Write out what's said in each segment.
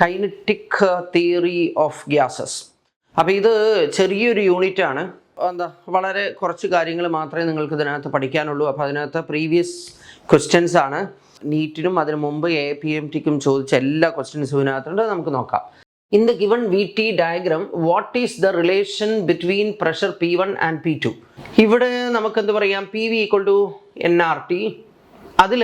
Kinetic theory of gases അപ്പോൾ ഇത് ചെറിയൊരു യൂണിറ്റ് ആണ്. എന്താ വളരെ കുറച്ച് കാര്യങ്ങൾ മാത്രമേ നിങ്ങൾക്ക് ഇതിനകത്ത് പഠിക്കാനുള്ളൂ. അപ്പോൾ അതിനകത്ത് പ്രീവിയസ് ക്വസ്റ്റ്യൻസ് ആണ്. നീറ്റിനും അതിനു മുമ്പ് എ പി എം ടിക്കും ചോദിച്ച എല്ലാ ക്വസ്റ്റ്യൻസും ഇതിനകത്തുണ്ട്. നമുക്ക് നോക്കാം. In the given V T diagram what is the relation between pressure P one and P two ഇവിടെ നമുക്ക് എന്ത് പറയാം? P V equal to N R T അതിൽ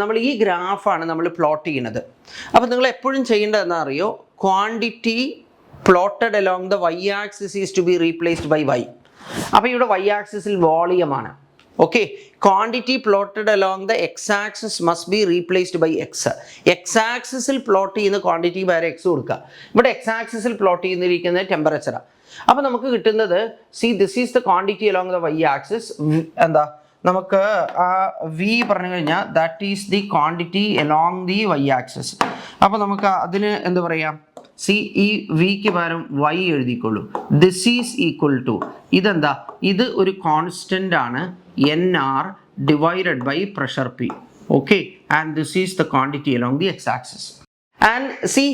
നമ്മൾ ഈ ഗ്രാഫാണ് നമ്മൾ പ്ലോട്ട് ചെയ്യുന്നത്. അപ്പോൾ നിങ്ങൾ എപ്പോഴും ചെയ്യേണ്ടതെന്ന് അറിയോ? Quantity plotted along the Y axis is to be replaced by Y അപ്പോൾ ഇവിടെ വൈ ആക്സിസിൽ വോളിയമാണ്. Okay quantity plotted along the X axis must be replaced by X X ആക്സിസിൽ പ്ലോട്ട് ചെയ്യുന്ന ക്വാണ്ടിറ്റി വേറെ എക്സ് കൊടുക്കുക. ഇവിടെ എക്സ് ആക്സിസിൽ പ്ലോട്ട് ചെയ്യുന്നിരിക്കുന്നത് ടെമ്പറേച്ചറാണ് അപ്പോൾ നമുക്ക് കിട്ടുന്നത് C this is the quantity along the Y axis എന്താ? നമുക്ക് ആ വി പറഞ്ഞു കഴിഞ്ഞാൽ that is the quantity along the Y axis അപ്പോൾ നമുക്ക് അതിന് എന്ത് പറയാം? സി ഈ വിക്ക് പകരം വൈ എഴുതിക്കൊള്ളൂ. ദിസ് ഈസ് ഈക്വൽ ടു ഇതെന്താ? ഇത് ഒരു കോൺസ്റ്റന്റ് ആണ്. N R divided by pressure P okay and this is the quantity along the X axis and C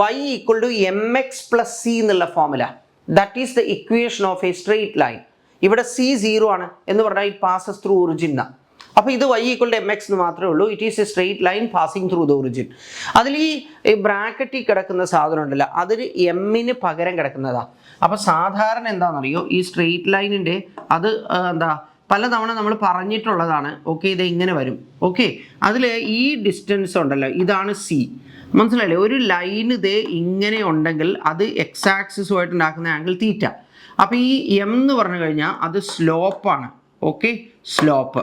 Y equal to M X plus C എന്നുള്ള formula that is the equation of a straight line ഇവിടെ C zero ആണ് എന്ന് പറഞ്ഞാൽ it passes through origin ആണ് അപ്പോൾ ഇത് Y equal to M X എന്ന് മാത്രമേ ഉള്ളൂ. It is a straight line passing through the origin അതിൽ ഈ ബ്രാക്കറ്റിൽ കിടക്കുന്ന സാധനം ഉണ്ടല്ലോ. അതിന് എമ്മിന് പകരം കിടക്കുന്നതാ. അപ്പോൾ സാധാരണ എന്താണെന്നറിയോ? ഈ സ്ട്രെയിറ്റ് ലൈനിന്റെ അത് എന്താ പലതവണ നമ്മൾ പറഞ്ഞിട്ടുള്ളതാണ്. ഓക്കെ ഇത് ഇങ്ങനെ വരും. ഓക്കെ അതിൽ ഈ ഡിസ്റ്റൻസ് ഉണ്ടല്ലോ. ഇതാണ് സി മനസ്സിലായില്ലേ? ഒരു ലൈൻ ഇതേ ഇങ്ങനെ ഉണ്ടെങ്കിൽ അത് എക്സ് ആക്സിസുമായിട്ട് ഉണ്ടാക്കുന്ന ആംഗിൾ തീറ്റ അപ്പോൾ ഈ എം എന്ന് പറഞ്ഞു കഴിഞ്ഞാൽ അത് സ്ലോപ്പാണ് ഓക്കെ സ്ലോപ്പ്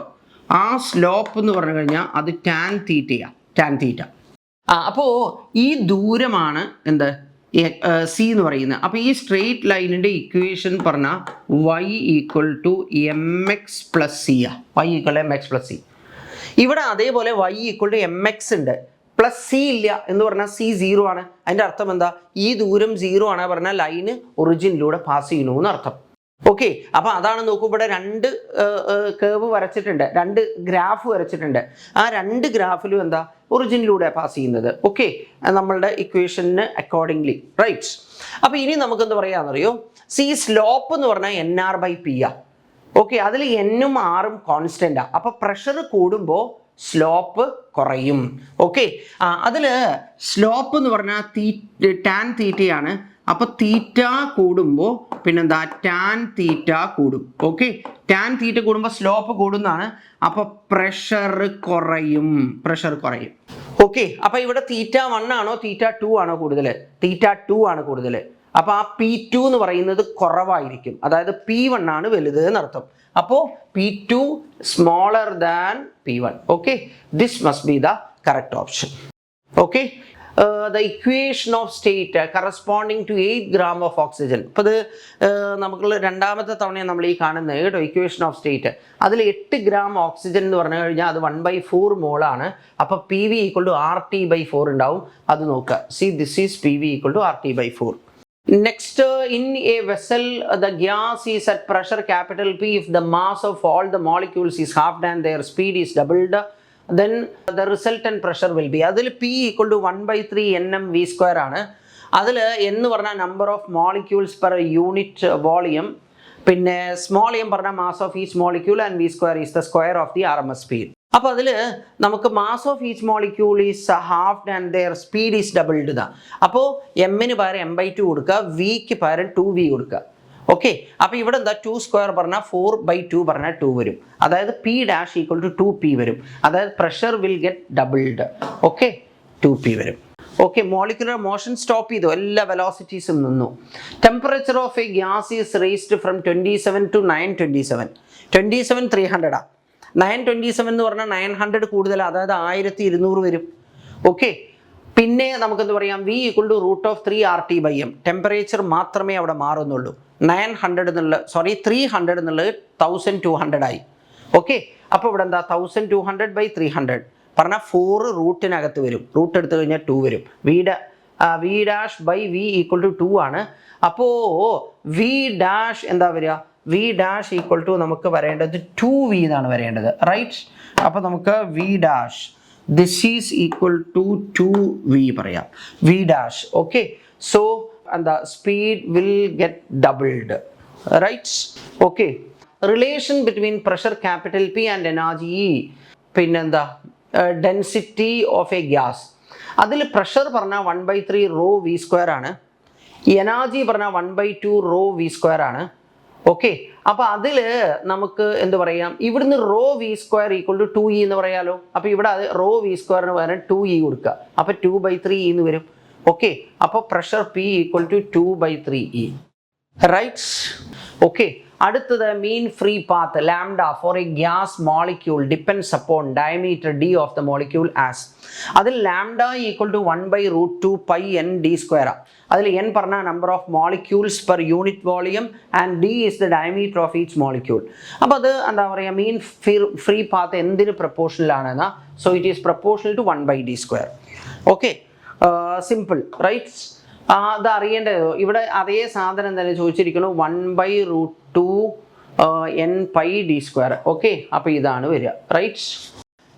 ആ സ്ലോപ്പ് എന്ന് പറഞ്ഞു കഴിഞ്ഞാൽ അത് ടാൻ തീറ്റയാണ് ടാൻ തീറ്റ അപ്പോൾ ഈ ദൂരമാണ് എന്ത്? സി എന്ന് പറയുന്നത്. അപ്പോൾ ഈ സ്ട്രെയിറ്റ് ലൈനിന്റെ ഇക്വേഷൻ പറഞ്ഞാൽ Y equal to M X plus C ആ Y equal M X plus C ഇവിടെ അതേപോലെ Y equal to M X ഉണ്ട്. പ്ലസ് സി ഇല്ല എന്ന് പറഞ്ഞാൽ സി സീറോ ആണ്. അതിന്റെ അർത്ഥം എന്താ? ഈ ദൂരം സീറോ ആണ് പറഞ്ഞാൽ ലൈന് ഒറിജിനിലൂടെ പാസ് ചെയ്യണു എന്ന് അർത്ഥം. ഓക്കെ അപ്പൊ അതാണ് നോക്കൂ ഇവിടെ രണ്ട് കേവ് വരച്ചിട്ടുണ്ട്. രണ്ട് ഗ്രാഫ് വരച്ചിട്ടുണ്ട്. ആ രണ്ട് ഗ്രാഫിലും എന്താ? ഒറിജിനിലൂടെ പാസ് ചെയ്യുന്നത്. ഓക്കെ നമ്മളുടെ ഇക്വേഷന് അക്കോർഡിംഗ്ലി റൈറ്റ് അപ്പൊ ഇനി നമുക്ക് എന്ത് പറയാന്നറിയോ? സി സ്ലോപ്പ് എന്ന് പറഞ്ഞാൽ എൻ ആർ ബൈ പി ആ. ഓക്കെ അതിൽ എന്നും ആറും കോൺസ്റ്റന്റാ അപ്പോൾ പ്രഷർ കൂടുമ്പോൾ സ്ലോപ്പ് കുറയും. ഓക്കെ? ആ അതിൽ സ്ലോപ്പ് എന്ന് പറഞ്ഞാൽ തീ ടാൻ തീറ്റയാണ്. അപ്പോൾ തീറ്റ കൂടുമ്പോൾ പിന്നെന്താ? ടാൻ തീറ്റ കൂടും. ഓക്കെ? ടാൻ തീറ്റ കൂടുമ്പോൾ സ്ലോപ്പ് കൂടുന്നതാണ്. അപ്പോൾ പ്രഷർ കുറയും. പ്രഷർ കുറയും. ഓക്കെ? അപ്പോൾ ഇവിടെ തീറ്റ വൺ ആണോ തീറ്റ ടു ആണോ കൂടുതൽ തീറ്റ ടു ആണ് കൂടുതൽ അപ്പോൾ ആ പി ടു എന്ന് പറയുന്നത് കുറവായിരിക്കും. അതായത് പി വൺ ആണ് വലുത് എന്നർത്ഥം. അപ്പോൾ P two smaller than P one okay this must be the correct option okay the equation of state corresponding to eight gram of oxygen അപ്പോൾ ഇത് നമുക്ക് രണ്ടാമത്തെ തവണയാണ് നമ്മൾ ഈ കാണുന്നത് കേട്ടോ ഇക്വേഷൻ ഓഫ് സ്റ്റേറ്റ് അതിൽ എട്ട് ഗ്രാം ഓക്സിജൻ എന്ന് പറഞ്ഞു കഴിഞ്ഞാൽ അത് വൺ ബൈ ഫോർ മോളാണ് അപ്പോൾ P V equal to R T by four ഉണ്ടാവും. അത് നോക്കുക. C this is P V equal to R T by four Next, uh, in a vessel, uh, the gas is at pressure capital P. If the mass of all the molecules is halved and their speed is doubled, then the resultant pressure will be. അതിൽ P equal to one by three N M V square ആണ് അതിൽ എന്ന് പറഞ്ഞാൽ number of molecules per unit volume പിന്നെ small M പറഞ്ഞാൽ mass of each molecule and V square is the square of the R M S speed അപ്പോൾ അതിൽ നമുക്ക് mass of each molecule is half and their speed is doubled ഇതാ അപ്പോൾ എമ്മിന് പകരം M by two കൊടുക്കുക വിക്ക് പകരം ടു വി കൊടുക്കുക. ഓക്കെ അപ്പോൾ ഇവിടെ എന്താ ടു സ്ക്വയർ പറഞ്ഞാൽ ഫോർ ബൈ ടു പറഞ്ഞാൽ ടു വരും. അതായത് P dash equal to two P വരും. അതായത് pressure will get doubled okay two P വരും. ഓക്കെ മോളിക്കുലർ മോഷൻ സ്റ്റോപ്പ് ചെയ്തു. എല്ലാ വെലോസിറ്റീസും നിന്നു. Temperature of a gas is raised from twenty seven to nine twenty seven twenty seven three ഹൺഡ്രഡാ nine twenty seven എന്ന് പറഞ്ഞാൽ nine hundred കൂടുതൽ അതായത് ആയിരത്തി ഇരുന്നൂറ് വരും. ഓക്കെ പിന്നെ നമുക്കെന്ത് പറയാം? V equal to root of three R T by M temperature മാത്രമേ അവിടെ മാറുന്നുള്ളൂ. നയൻ ഹൺഡ്രഡ് എന്നുള്ള സോറി ത്രീ ഹൺഡ്രഡ് എന്നുള്ളത് തൗസൻഡ് ടു ഹൺഡ്രഡ് ആയി. ഓക്കെ അപ്പോൾ ഇവിടെ എന്താ? Thousand two hundred by three hundred പറഞ്ഞാൽ ഫോർ റൂട്ടിനകത്ത് വരും. റൂട്ട് എടുത്തു കഴിഞ്ഞാൽ ടു വരും. വീട് V dash by V equal to two ആണ്. അപ്പോൾ വി ഡാഷ് എന്താ വരിക? വി ഡാഷ് ഈക്വൽ ടു നമുക്ക് വരേണ്ടത് ടു വി എന്നാണ് വരേണ്ടത്. റൈറ്റ് അപ്പോൾ നമുക്ക് V dash this is equal to two V പറയാം. വി ഡാഷ് ഓക്കെ സോ എന്താ speed will get doubled right okay relation between pressure capital P and energy E പിന്നെന്താ density of a gas അതിൽ pressure പറഞ്ഞാൽ one by three rho V square ആണ്. Energy പറഞ്ഞാൽ one by two rho V square ആണ്. Okay അപ്പോൾ അതിൽ നമുക്ക് എന്ത് പറയാം? ഇവിടുന്ന് rho V square equal to two E എന്ന് പറയാലോ. അപ്പോൾ ഇവിടെ അത് റോ വി സ്ക്വയറിന് പകരം ടു ഇ കൊടുക്കുക. അപ്പോൾ ടു ബൈ ത്രീ ഇ എന്ന് വരും. ഓക്കെ അപ്പോൾ pressure P equal to two by three E right okay അടുത്തത് mean free path lambda for a gas molecule depends upon diameter D of the molecule as അതിൽ lambda equal to one by root two pi N D square അതിൽ N പറഞ്ഞ number of molecules per unit volume and D is the diameter of each molecule അപ്പോൾ അത് എന്താ പറയുക mean free path എന്തിന് പ്രപ്പോർഷനിലാണെന്നാ so it is proportional to one by D square okay simple right അത് അറിയേണ്ടത് ഇവിടെ അതേ സാധനം തന്നെ ചോദിച്ചിരിക്കുന്നു. One by root two N pi D square okay അപ്പോൾ ഇതാണ് വരിക. റൈറ്റ്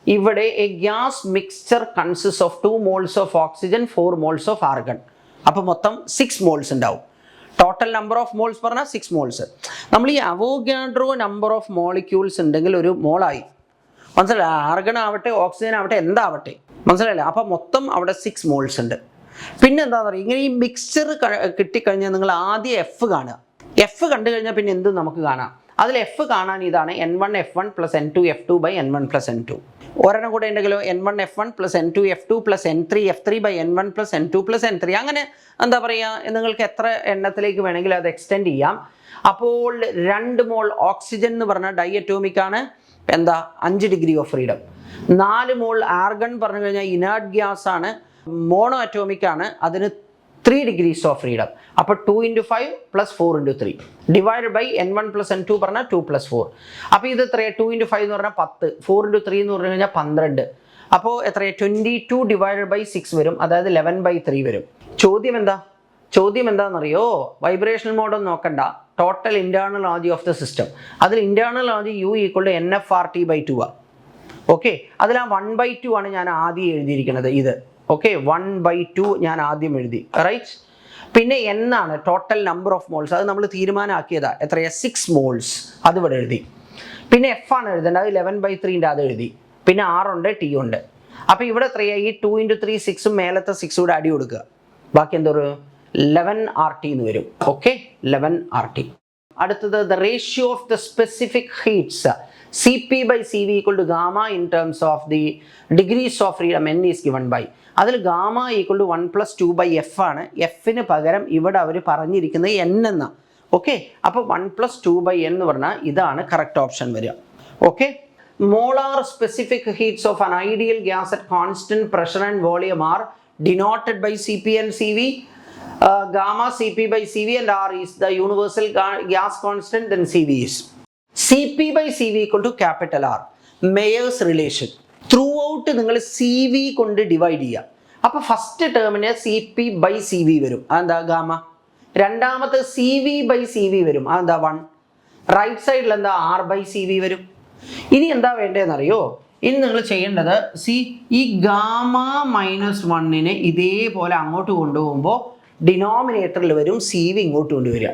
ഇവിടെ a gas mixture consist of two moles of oxygen four moles of argon അപ്പോൾ മൊത്തം സിക്സ് മോൾസ് ഉണ്ടാവും. ടോട്ടൽ നമ്പർ ഓഫ് മോൾസ് പറഞ്ഞാൽ സിക്സ് മോൾസ് നമ്മൾ ഈ അവോഗാഡ്രോ നമ്പർ ഓഫ് മോളിക്യൂൾസ് ഉണ്ടെങ്കിൽ ഒരു മോളായി. മനസ്സിലായി? ആർഗൺ ആവട്ടെ ഓക്സിജൻ ആവട്ടെ എന്താവട്ടെ? മനസ്സിലായില്ലേ? അപ്പോൾ മൊത്തം അവിടെ സിക്സ് മോൾസ് ഉണ്ട്. പിന്നെ എന്താണെന്ന് പറയുക ഇങ്ങനെ ഈ മിക്സ്ചർ കിട്ടിക്കഴിഞ്ഞാൽ നിങ്ങൾ ആദ്യം എഫ് കാണുക. എഫ് കണ്ടു കഴിഞ്ഞാൽ പിന്നെ എന്തും നമുക്ക് കാണാം. അതിൽ എഫ് കാണാൻ ഇതാണ് N one F one plus N two F two by N one plus N two ഒരെണ്ണം കൂടെ ഉണ്ടെങ്കിലോ? N one F one plus N two F two plus N three F three by N one plus N two plus N three അങ്ങനെ എന്താ പറയുക നിങ്ങൾക്ക് എത്ര എണ്ണത്തിലേക്ക് വേണമെങ്കിലും അത് എക്സ്റ്റെൻഡ് ചെയ്യാം. അപ്പോൾ രണ്ട് മോൾ ഓക്സിജൻ എന്ന് പറഞ്ഞാൽ ഡൈഅറ്റോമിക് ആണ് എന്താ? അഞ്ച് ഡിഗ്രി ഓഫ് ഫ്രീഡം നാല് മോൾ ആർഗൺ പറഞ്ഞു കഴിഞ്ഞാൽ ഇനേർട്ട് ഗ്യാസ് ആണ്. മോണോ അറ്റോമിക് ആണ്. അതിന് ത്രീ ഡിഗ്രീസ് ഓഫ് ഫ്രീഡം അപ്പോൾ two into five plus four into three divide by N one plus N two പറഞ്ഞാൽ ടു പ്ലസ് ഫോർ അപ്പോൾ ഇത് എത്രയാ? ടു ഇന്റു ഫൈവ് എന്ന് പറഞ്ഞാൽ പത്ത്. ഫോർ ഇന്റു ത്രീ എന്ന് പറഞ്ഞു കഴിഞ്ഞാൽ പന്ത്രണ്ട്. അപ്പോൾ എത്രയാ? Twenty two divide by six വരും. അതായത് ലെവൻ ബൈ ത്രീ വരും. ചോദ്യം എന്താ? ചോദ്യം എന്താണെന്നറിയോ? വൈബ്രേഷണൽ മോഡൽ നോക്കണ്ട. Total internal energy of the system അതിൽ internal energy U equal to N F R T by two ആ. ഓക്കെ അതിൽ ആ വൺ ബൈ ടു ആണ് ഞാൻ ആദ്യം എഴുതിയിരിക്കുന്നത്. ഇത്. ഓക്കെ വൺ ബൈ ടു ഞാൻ ആദ്യം എഴുതി. റൈറ്റ് പിന്നെ എന്നാണ് ടോട്ടൽ നമ്പർ ഓഫ് മോൾസ് അത് നമ്മൾ തീരുമാനമാക്കിയതാ എത്രയാ? സിക്സ് മോൾസ് അത് ഇവിടെ എഴുതി. പിന്നെ എഫ് ആണ് എഴുതേണ്ടത്. ലെവൻ ബൈ ത്രീന്റെ അത് എഴുതി. പിന്നെ ആറുണ്ട് ടി ഉണ്ട്. അപ്പോൾ ഇവിടെ എത്രയായി ടു ഇന്റു ത്രീ സിക്സും മേലത്തെ സിക്സും കൂടെ അടി കൊടുക്കുക. ബാക്കി എന്തോരു? ലെവൻ ആർ ടി എന്ന് വരും. ഓക്കെ ലെവൻ ആർ ടി അടുത്തത് the ratio of the specific heats C P by C V equal to gamma in terms of the degrees of freedom N is given by അതിൽ gamma equal to one plus two by F ആണ്. എഫിന് പകരം ഇവിടെ അവർ പറഞ്ഞിരിക്കുന്നത് N എന്ന. Okay അപ്പോൾ one plus two by എന്ന് പറഞ്ഞാൽ ഇതാണ് കറക്റ്റ് ഓപ്ഷൻ വരിക. Okay molar specific heats of an ideal gas at constant pressure and volume are denoted by C P and C V gamma C P by C V and R is the universal gas constant then C V is C P by C V equal to capital R Mayer's relation throughout നിങ്ങൾ C V കൊണ്ട് divide ചെയ്യുക അപ്പോൾ first ടേമിന് C P by C V വരും. അതെന്താ gamma? രണ്ടാമത്തെ C V by C V വരും. അതെന്താ വൺ റൈറ്റ് സൈഡിൽ എന്താ ആർ ബൈ സി വി വരും. ഇനി എന്താ വേണ്ടതെന്നറിയോ? ഇനി നിങ്ങൾ ചെയ്യേണ്ടത് സി ഈ ഗാമ മൈനസ് വണ്ണിനെ ഇതേപോലെ അങ്ങോട്ട് കൊണ്ടുപോകുമ്പോൾ ഡിനോമിനേറ്ററിൽ വരും സി വി ഇങ്ങോട്ട് കൊണ്ടുവരിക.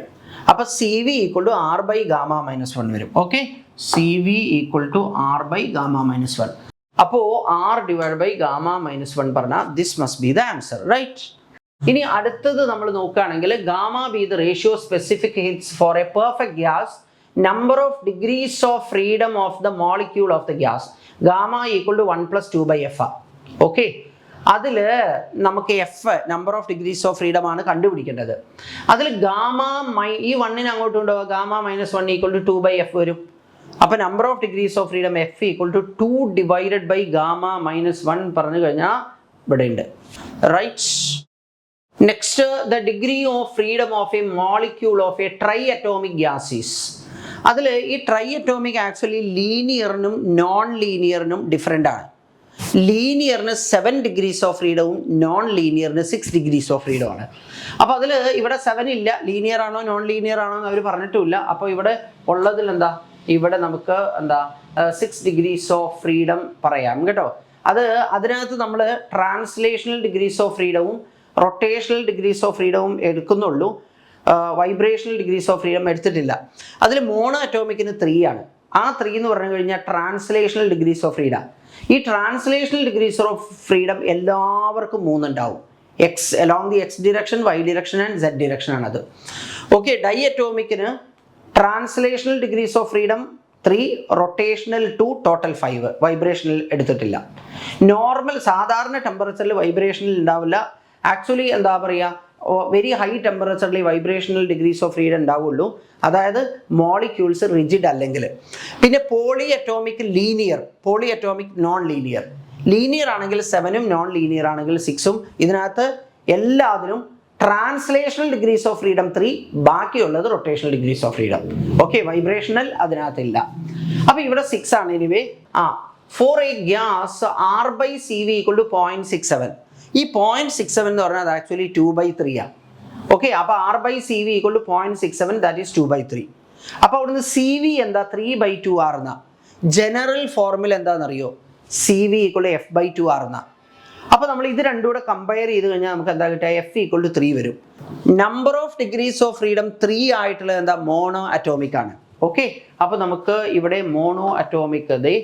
അപ്പോൾ C V equal to R by gamma minus one വരും. Okay C V equal to R by gamma minus one അപ്പോൾ R divide by gamma minus one പറഞ്ഞാൽ this must be the answer right ഇനി അടുത്തത് നമ്മൾ നോക്കുകയാണെങ്കിൽ gamma be the ratio specific heats for a perfect gas number of degrees of freedom of the molecule of the gas gamma equal to one plus two by F ആ. Okay അതിൽ നമുക്ക് F number of degrees of freedom ആണ് കണ്ടുപിടിക്കേണ്ടത്. അതിൽ gamma മൈ ഈ വണ്ണിന് അങ്ങോട്ട് കൊണ്ടുപോകുക gamma minus one equal to two by F വരും. അപ്പോൾ number of degrees of freedom F equal to two divided by gamma minus one പറഞ്ഞു കഴിഞ്ഞാൽ ഇവിടെ ഉണ്ട്. Right next the degree of freedom of a molecule of a tri atomic gases അതിൽ ഈ try atomic actually ലീനിയറിനും non ലീനിയറിനും different ആണ്. ലീനിയറിന് seven degrees of ഫ്രീഡവും നോൺ ലീനിയറിന് സിക്സ് ഡിഗ്രീസ് ഓഫ് ഫ്രീഡം ആണ്. അപ്പോൾ അതിൽ ഇവിടെ സെവൻ ഇല്ല. ലീനിയർ ആണോ നോൺ ലീനിയർ ആണോ എന്ന് അവർ പറഞ്ഞിട്ടുമില്ല. അപ്പോൾ ഇവിടെ ഉള്ളതിൽ എന്താ? ഇവിടെ നമുക്ക് എന്താ സിക്സ് ഡിഗ്രീസ് ഓഫ് ഫ്രീഡം പറയാം കേട്ടോ. അത് അതിനകത്ത് നമ്മൾ ട്രാൻസ്ലേഷണൽ ഡിഗ്രീസ് ഓഫ് ഫ്രീഡവും റൊട്ടേഷണൽ ഡിഗ്രീസ് ഓഫ് ഫ്രീഡവും എടുക്കുന്നുള്ളൂ. വൈബ്രേഷണൽ ഡിഗ്രീസ് ഓഫ് ഫ്രീഡം എടുത്തിട്ടില്ല. അതിൽ മോണോ അറ്റോമിക്കിന് ത്രീ ആണ്. ആ ത്രീ എന്ന് പറഞ്ഞു കഴിഞ്ഞാൽ ട്രാൻസ്ലേഷണൽ ഡിഗ്രീസ് ഓഫ് ഫ്രീഡം ഈ ട്രാൻസ്ലേഷണൽ ഡിഗ്രീസ് ഓഫ് ഫ്രീഡം എല്ലാവർക്കും മൂന്നുണ്ടാവും. X along the X direction Y direction and Z direction ആണത്. Okay dye അറ്റോമിക്കിന് translational degrees of freedom three rotational two total five വൈബ്രേഷനിൽ എടുത്തിട്ടില്ല. Normal സാധാരണ ടെമ്പറേച്ചറിൽ വൈബ്രേഷനിൽ ഉണ്ടാവില്ല ആക്ച്വലി എന്താ പറയുക വെരി ഹൈ ടെമ്പറേച്ചറിൽ വൈബ്രേഷണൽ ഡിഗ്രീസ് ഓഫ് ഫ്രീഡം ഉണ്ടാവുള്ളൂ അതായത് മോളിക്യൂൾസ് റിജിഡ് അല്ലെങ്കിൽ പിന്നെ poly atomic linear poly atomic non linear linear ആണെങ്കിൽ സെവനും നോൺ ലീനിയർ ആണെങ്കിൽ സിക്സും ഇതിനകത്ത് എല്ലാത്തിനും translational degrees of freedom three ബാക്കിയുള്ളത് rotational degrees of freedom okay vibrational അതിനകത്തില്ല. അപ്പോൾ ഇവിടെ സിക്സ് ആണ് എനിവേ ആ for a gas R by C V equal to point six seven ഈ പോയിന്റ് സിക്സ് സെവൻ എന്ന് പറഞ്ഞാൽ അത് ആക്ച്വലി ടു ബൈ ത്രീ ആണ് ഓക്കെ അപ്പോൾ R by C V equal two point six seven that is two by three അപ്പോൾ അവിടുന്ന് C V എന്താ? Three by two R എന്നാ ജനറൽ ഫോർമുല എന്താണെന്നറിയോ? C V equal to F by two R എന്ന അപ്പോൾ നമ്മൾ ഇത് രണ്ടും കൂടെ കമ്പയർ ചെയ്ത് കഴിഞ്ഞാൽ നമുക്ക് എന്താ കിട്ടുക? എഫ് ഈക്വൾ ടു ത്രീ വരും. Number of degrees of freedom three ആയിട്ടുള്ളത് എന്താ? മോണോ അറ്റോമിക് ആണ്. ഓക്കെ അപ്പോൾ നമുക്ക് ഇവിടെ മോണോ അറ്റോമിക് ദേ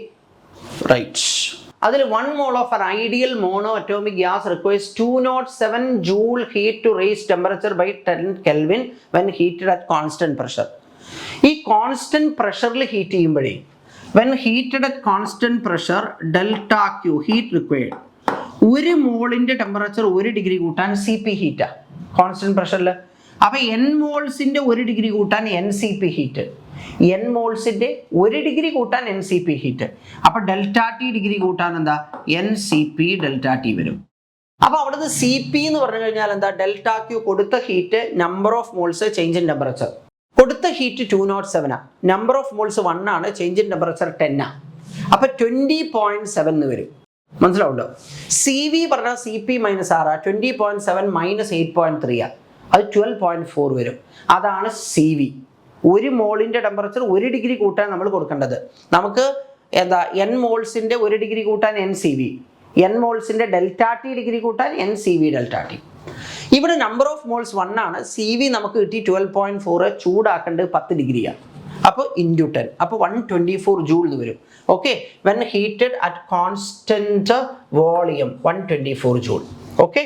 റൈറ്റ് അതിൽ one mole of an ideal mono atomic gas requires two nought seven joule heat to raise temperature by ten kelvin when heated at constant pressure ഈ constant പ്രഷറിൽ heat ചെയ്യുമ്പോഴേ when heated at constant pressure delta Q heat required ഒരു മോളിന്റെ temperature ഒരു degree കൂട്ടാൻ C P ഹീറ്റാ constant പ്രഷറിൽ അപ്പൊ N മോൾസിന്റെ ഒരു ഡിഗ്രി കൂട്ടാൻ N C P heat N മോൾസിന്റെ ഒരു ഡിഗ്രി കൂട്ടാൻ എൻ സി പി ഹീറ്റ് അപ്പൊ ഡെൽറ്റ ടി ഡിഗ്രി കൂട്ടാൻ എന്താ? N C P delta T വരും. അപ്പൊ അവിടുന്ന് സി പി എന്ന് പറഞ്ഞു കഴിഞ്ഞാൽ എന്താ? ഡെൽറ്റ ക്യൂ കൊടുത്ത heat number of moles change in temperature കൊടുത്ത ഹീറ്റ് ടു നോട്ട് സെവൻ ആ. നമ്പർ ഓഫ് മോൾസ് വൺ ആണ് ചേഞ്ച് ഇൻ ടെമ്പറേച്ചർ ആ. അപ്പൊ ട്വന്റി പോയിന്റ് സെവൻ എന്ന് വരും. മനസ്സിലാവുണ്ടോ? സി വി പറഞ്ഞാൽ സി പി മൈനസ് ആർ ആ. Twenty point seven minus eight point three ആ. അത് ട്വൽവ് പോയിന്റ് ഫോർ വരും. അതാണ് സി വി ഒരു മോളിന്റെ ടെമ്പറേച്ചർ ഒരു ഡിഗ്രി കൂട്ടാൻ നമ്മൾ കൊടുക്കേണ്ടത്. നമുക്ക് എന്താ എൻ മോൾസിന്റെ ഒരു ഡിഗ്രി കൂട്ടാൻ എൻ സി വി എൻ മോൾസിന്റെ ഡെൽറ്റ ടി ഡിഗ്രി കൂട്ടാൻ N C V delta T ഇവിടെ നമ്പർ ഓഫ് മോൾസ് വൺ ആണ്. സി വി നമുക്ക് കിട്ടി ട്വൽവ് പോയിന്റ് ഫോർ ചൂടാക്കേണ്ടത് പത്ത് ഡിഗ്രിയാണ് അപ്പോൾ ഇന്റു ടെൻ അപ്പോൾ വൺ ട്വന്റി ഫോർ ജൂൾ എന്ന് വരും. Okay when heated at constant volume one twenty four joule. Okay